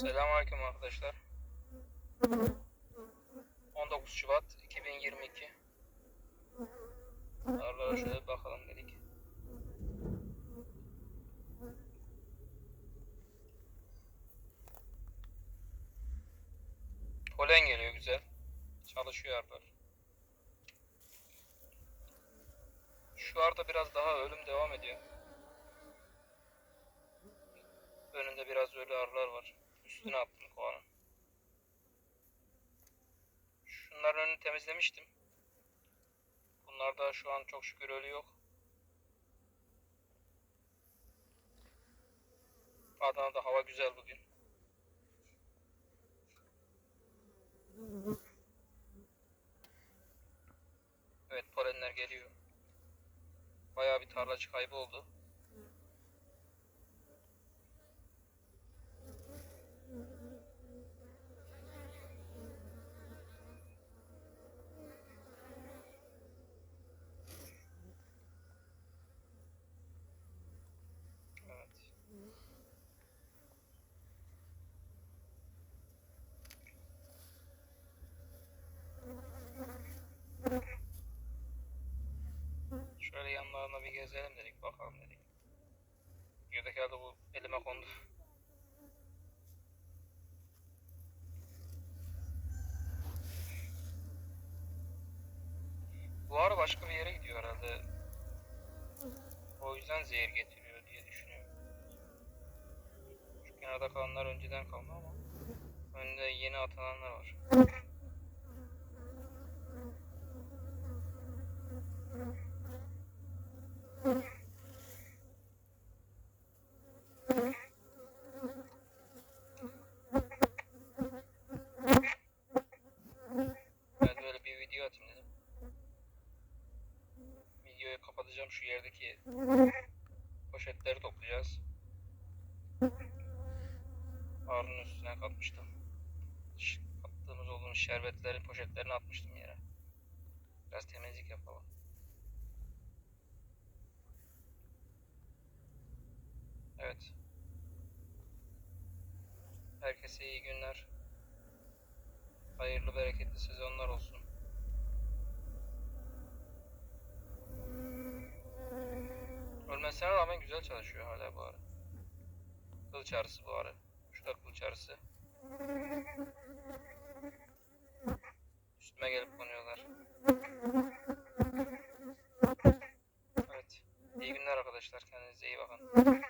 Selamünaleyküm arkadaşlar. 19 Şubat 2022. Arlara şöyle bakalım dedik. Polen geliyor güzel. Çalışıyor arlar. Şu arada biraz daha ölüm devam ediyor. Biraz ölü arılar var. Üstüne attım kovanın. Şunların önünü temizlemiştim. Bunlarda şu an çok şükür ölü yok. Adana'da hava güzel bugün. Evet polenler geliyor. Bayağı bir tarlacı kaybı oldu. Şöyle yanlarına bir gezelim dedik bakalım dedik. Yedek herhalde bu elime kondu. Bu ara başka bir yere gidiyor herhalde. O yüzden zehir getiriyor kenarda kalanlar önceden kalma ama önde yeni atananlar var. Ben böyle bir video atayım dedim. Videoyu kapatacağım şu yerdeki poşetleri toplayacağız. Ağrının üstüne katmıştım. Ş- Attığımız olduğumuz şerbetlerin poşetlerini atmıştım yere. Biraz temizlik yapalım. Evet. Herkese iyi günler. Hayırlı bereketli sezonlar olsun. Ölmesine rağmen güzel çalışıyor hala bu ara. Kılıç arısı bu ara. Kılıç arısı. Üstüme gelip konuyorlar. Evet. İyi günler arkadaşlar. Kendinize iyi bakın.